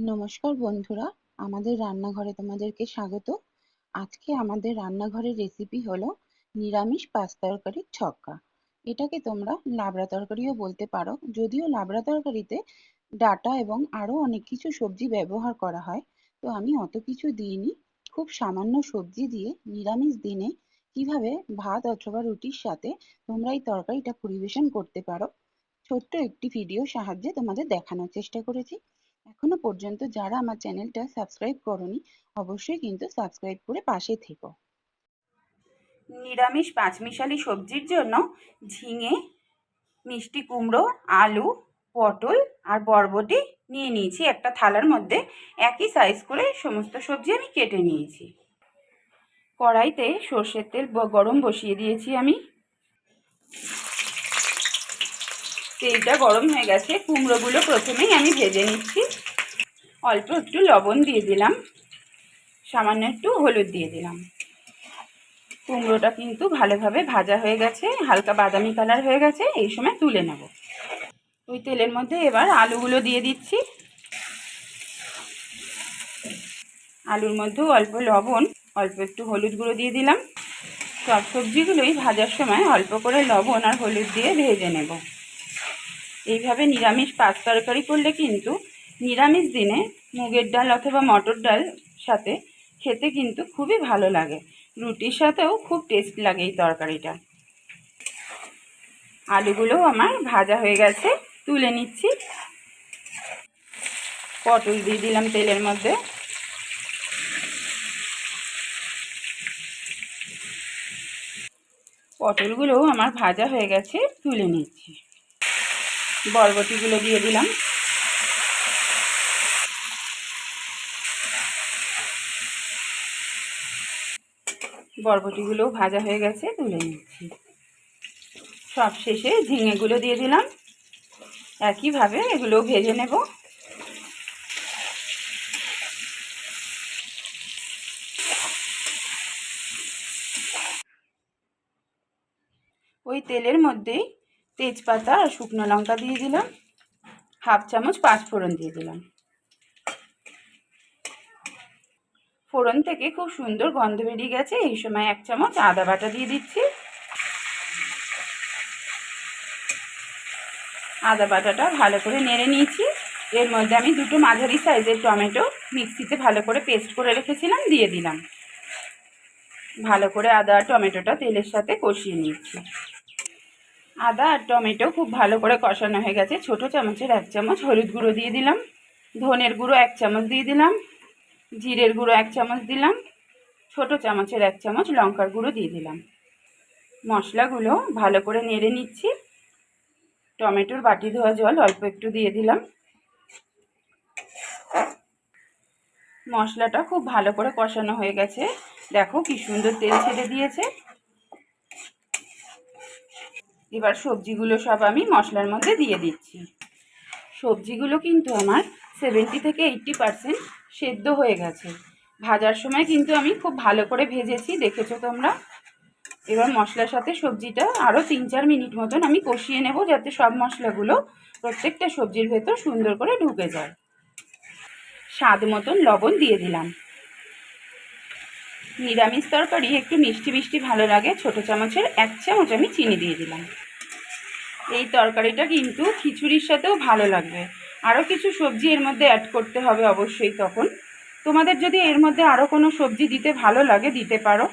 নমস্কার বন্ধুরা, আমাদের রান্নাঘরে তোমাদেরকে স্বাগত। আজকে আমাদের রান্নাঘরের রেসিপি হলো নিরামিষ পাঁচ তরকারির ছক্কা। এটাকে তোমরা লাবড়া তরকারিও বলতে পারো, যদিও লাবড়া তরকারিতে ডাটা এবং আরও অনেক কিছু সবজি ব্যবহার করা হয়। তো আমি অত কিছু দিইনি, খুব সামান্য সবজি দিয়ে নিরামিষ দিনে কীভাবে ভাত অথবা রুটির সাথে তোমরা এই তরকারিটা পরিবেশন করতে পারো, ছোট্ট একটি ভিডিও সাহায্যে তোমাদের দেখানোর চেষ্টা করেছি। এখনও পর্যন্ত যারা আমার চ্যানেলটা সাবস্ক্রাইব করনি, অবশ্যই কিন্তু সাবস্ক্রাইব করে পাশে থেকো। নিরামিষ পাঁচমিশালি সবজির জন্য ঝিঙে, মিষ্টি কুমড়ো, আলু, পটল আর বরবটি নিয়ে নিয়েছি। একটা থালার মধ্যে একই সাইজ করে সমস্ত সবজি আমি কেটে নিয়েছি। কড়াইতে সর্ষের তেল গরম বসিয়ে দিয়েছি আমি। তেলটা গরম হয়ে গেছে। কুমড়োগুলো প্রথমেই আমি ভেজে নিচ্ছি। অল্প একটু লবণ দিয়ে দিলাম। সামান্য একটু হলুদ দিয়ে দিলাম। কুমড়োটা কিন্তু ভালোভাবে ভাজা হয়ে গেছে, হালকা বাদামি কালার হয়ে গেছে, এই সময় তুলে নেব। ওই তেলের মধ্যে এবার আলুগুলো দিয়ে দিচ্ছি। আলুর মধ্যেও অল্প লবণ, অল্প একটু হলুদ গুঁড়ো দিয়ে দিলাম। সব সবজিগুলোই ভাজার সময় অল্প করে লবণ আর হলুদ দিয়ে ভেজে নেব। এইভাবে নিরামিষ পাঁচ তরকারি করলে কিন্তু নিরামিষ দিনে মুগের ডাল অথবা মটর ডাল সাথে খেতে কিন্তু খুবই ভালো লাগে। রুটির সাথেও খুব টেস্ট লাগে এই তরকারিটা। আলুগুলোও আমার ভাজা হয়ে গেছে, তুলে নিচ্ছি। পটল দিয়ে দিলাম তেলের মধ্যে। পটলগুলোও আমার ভাজা হয়ে গেছে, তুলে নিচ্ছি। বরবটিগুলো দিয়ে দিলাম। বরবটিগুলোও ভাজা হয়ে গেছে, তুলে নিচ্ছি। সব শেষে ঝিঙেগুলো দিয়ে দিলাম। একইভাবে এগুলো ভেজে নেব। ওই তেলের মধ্যেই তেজপাতা আর শুকনো লঙ্কা দিয়ে দিলাম। হাফ চামচ পাঁচফোড়ন দিয়ে দিলাম। ফোড়ন থেকে খুব সুন্দর গন্ধ বেরিয়ে গেছে। এই সময় এক চামচ আদা বাটা দিয়ে দিচ্ছি। আদা বাটাটা ভালো করে নেড়ে নিয়েছি। এর মধ্যে আমি দুটো মাঝারি সাইজের টমেটো মিক্সিতে ভালো করে পেস্ট করে রেখেছিলাম, দিয়ে দিলাম। ভালো করে আদা আর টমেটোটা তেলের সাথে কষিয়ে নিচ্ছি। আদা আর টমেটো খুব ভালো করে কষানো হয়ে গেছে। ছোট চামচের এক চামচ হলুদ গুঁড়ো দিয়ে দিলাম। ধনের গুঁড়ো এক চামচ দিয়ে দিলাম। জিরের গুঁড়ো এক চামচ দিলাম, ছোট চামচের এক চামচ লঙ্কার গুঁড়ো দিয়ে দিলাম। মশলাগুলো ভালো করে নেড়ে নিচ্ছি। টমেটোর বাটি ধোয়া জল অল্প একটু দিয়ে দিলাম। মশলাটা খুব ভালো করে কষানো হয়ে গেছে। দেখো কি সুন্দর তেল ছেড়ে দিয়েছে। এবার সবজিগুলো সব আমি মশলার মধ্যে দিয়ে দিচ্ছি। সবজিগুলো কিন্তু আমার সেভেন্টি থেকে এইট্টি পারসেন্ট সেদ্ধ হয়ে গেছে। ভাজার সময় কিন্তু আমি খুব ভালো করে ভেজেছি, দেখেছ তোমরা? এবার মশলার সাথে সবজিটা আরও তিন চার মিনিট মতন আমি কষিয়ে নেব যাতে সব মশলাগুলো প্রত্যেকটা সবজির ভেতর সুন্দর করে ঢুকে যায়। স্বাদ মতন লবণ দিয়ে দিলাম। নিরামিষ তরকারি একটু মিষ্টি মিষ্টি ভালো লাগে, ছোট চামচের এক চামচ আমি চিনি দিয়ে দিলাম। এই তরকারিটা কিন্তু খিচুড়ির সাথেও ভালো লাগবে। আরও কিছু সবজি এর মধ্যে অ্যাড করতে হবে অবশ্যই তখন। তোমাদের যদি এর মধ্যে আরও কোনো সবজি দিতে ভালো লাগে, দিতে পারো।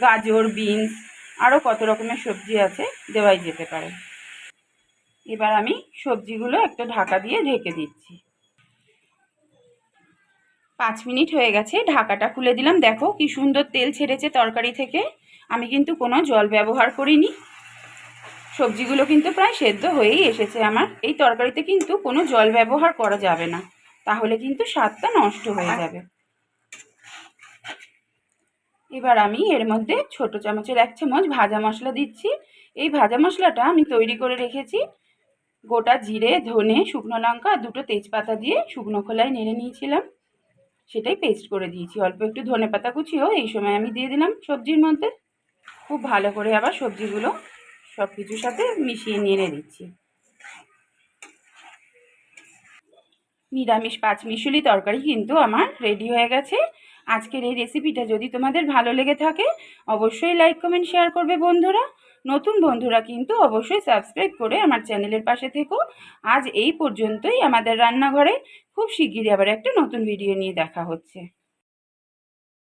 গাজর, বিনস আরও কত রকমের সবজি আছে, দেওয়াই যেতে পারে। এবার আমি সবজিগুলো একটা ঢাকা দিয়ে ঢেকে দিচ্ছি। পাঁচ মিনিট হয়ে গেছে, ঢাকাটা খুলে দিলাম। দেখো কি সুন্দর তেল ছেড়েছে তরকারি থেকে। আমি কিন্তু কোনো জল ব্যবহার করিনি। সবজিগুলো কিন্তু প্রায় সেদ্ধ হয়েই এসেছে আমার। এই তরকারিতে কিন্তু কোনো জল ব্যবহার করা যাবে না। তাহলে কিন্তু স্বাদটা নষ্ট হয়ে যাবে। এবার আমি এর মধ্যে ছোট চামচের এক চামচ ভাজা মশলা দিচ্ছি। এই ভাজা মশলাটা আমি তৈরি করে রেখেছি। গোটা জিরে ধনে শুকনো লঙ্কা দুটো তেজপাতা দিয়ে শুকনো খোলায় নেড়ে নিয়েছিলাম। সেটাই পেস্ট করে দিয়েছি। অল্প একটু ধনে পাতা কুচিও এই সময় আমি দিয়ে দিলাম সবজির মধ্যে। খুব ভালো করে আবার সবজিগুলো সব কিছুর সাথে মিশিয়ে নেড়ে দিচ্ছি। নিরামিষ পাঁচমিশুলি তরকারি কিন্তু আমার রেডি হয়ে গেছে। আজকের এই রেসিপিটা যদি তোমাদের ভালো লেগে থাকে, অবশ্যই লাইক কমেন্ট শেয়ার করবে বন্ধুরা। নতুন বন্ধুরা কিন্তু অবশ্যই সাবস্ক্রাইব করে আমার চ্যানেলের পাশে থেকো। আজ এই পর্যন্তই আমাদের রান্নাঘরে। খুব শিগগিরই আবার একটা নতুন ভিডিও নিয়ে দেখা হচ্ছে।